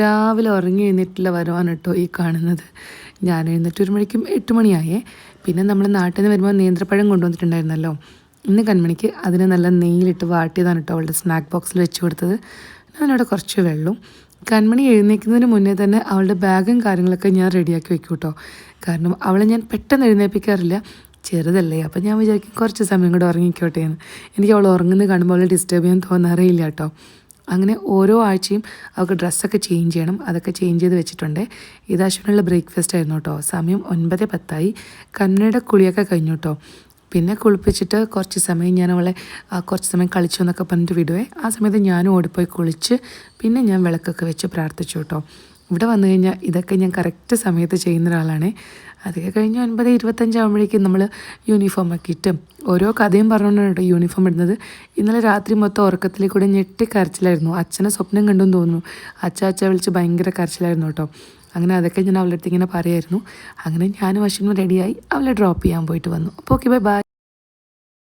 രാവിലെ ഉറങ്ങി എഴുന്നേറ്റില്ല വരവാണ് കേട്ടോ ഈ കാണുന്നത്. ഞാൻ എഴുന്നേറ്റ് ഒരു മണിക്കും എട്ട് മണിയായേ. പിന്നെ നമ്മൾ നാട്ടിൽ നിന്ന് വരുമ്പോൾ നേന്ത്രപ്പഴം കൊണ്ടുവന്നിട്ടുണ്ടായിരുന്നല്ലോ. ഇന്ന് കൺമണിക്ക് അതിനെ നല്ല നെയ്യിലിട്ട് വാട്ടിയതാണ് കേട്ടോ അവളുടെ സ്നാക്ക് ബോക്സിൽ വെച്ച് കൊടുത്തത്. ഞാനവിടെ കുറച്ച് വെള്ളം. കൺമണി എഴുന്നേൽക്കുന്നതിന് മുന്നേ തന്നെ അവളുടെ ബാഗും കാര്യങ്ങളൊക്കെ ഞാൻ റെഡിയാക്കി വെക്കും കേട്ടോ. കാരണം അവളെ ഞാൻ പെട്ടെന്ന് എഴുന്നേൽപ്പിക്കാറില്ല. ചെറുതല്ലേ അപ്പം ഞാൻ വിചാരിക്കും കുറച്ച് സമയം കൂടെ ഉറങ്ങിക്കോട്ടെ എന്ന്. എനിക്ക് അവൾ ഉറങ്ങുന്നത് കാണുമ്പോൾ അവളെ ഡിസ്റ്റർബ് ചെയ്യാൻ തോന്നാറേ ഇല്ല കേട്ടോ. അങ്ങനെ ഓരോ ആഴ്ചയും അവൾക്ക് ഡ്രസ്സൊക്കെ ചേഞ്ച് ചെയ്യണം. അതൊക്കെ ചേഞ്ച് ചെയ്ത് വെച്ചിട്ടുണ്ട്. ഇത് അശ്വിനുള്ള ബ്രേക്ക്ഫാസ്റ്റ് ആയിരുന്നു കേട്ടോ. സമയം ഒൻപത് പത്തായി. കണ്ണയുടെ കുളിയൊക്കെ കഴിഞ്ഞു കേട്ടോ. പിന്നെ കുളിപ്പിച്ചിട്ട് കുറച്ച് സമയം ഞാൻ അവളെ കുറച്ച് സമയം കളിച്ചു എന്നൊക്കെ പറഞ്ഞിട്ട് വിടുവേ. ആ സമയത്ത് ഞാനും ഓടിപ്പോയി കുളിച്ച് പിന്നെ ഞാൻ വിളക്കൊക്കെ വെച്ച് പ്രാർത്ഥിച്ചു കേട്ടോ. ഇവിടെ വന്നു കഴിഞ്ഞാൽ ഇതൊക്കെ ഞാൻ കറക്റ്റ് സമയത്ത് ചെയ്യുന്ന ഒരാളാണ്. അതൊക്കെ കഴിഞ്ഞ് ഒൻപത് ഇരുപത്തഞ്ചാകുമ്പോഴേക്കും നമ്മൾ യൂണിഫോമൊക്കെ ഇട്ടും ഓരോ കഥയും പറഞ്ഞുകൊണ്ടാണ് കേട്ടോ യൂണിഫോം ഇടുന്നത്. ഇന്നലെ രാത്രി മൊത്തം ഉറക്കത്തിൽ കൂടെ ഞെട്ടി കരച്ചിലായിരുന്നു. അച്ഛനെ സ്വപ്നം കണ്ടെന്ന് തോന്നുന്നു. അച്ഛ അച്ഛ വിളിച്ച് ഭയങ്കര കരച്ചിലായിരുന്നു കേട്ടോ. അങ്ങനെ അതൊക്കെ ഞാൻ അവളുടെ അടുത്ത് ഇങ്ങനെ പറയായിരുന്നു. അങ്ങനെ ഞാനും അശ്വിനും റെഡിയായി അവളെ ഡ്രോപ്പ് ചെയ്യാൻ പോയിട്ട് വന്നു. അപ്പോൾ ഓക്കെ ബൈ ബൈ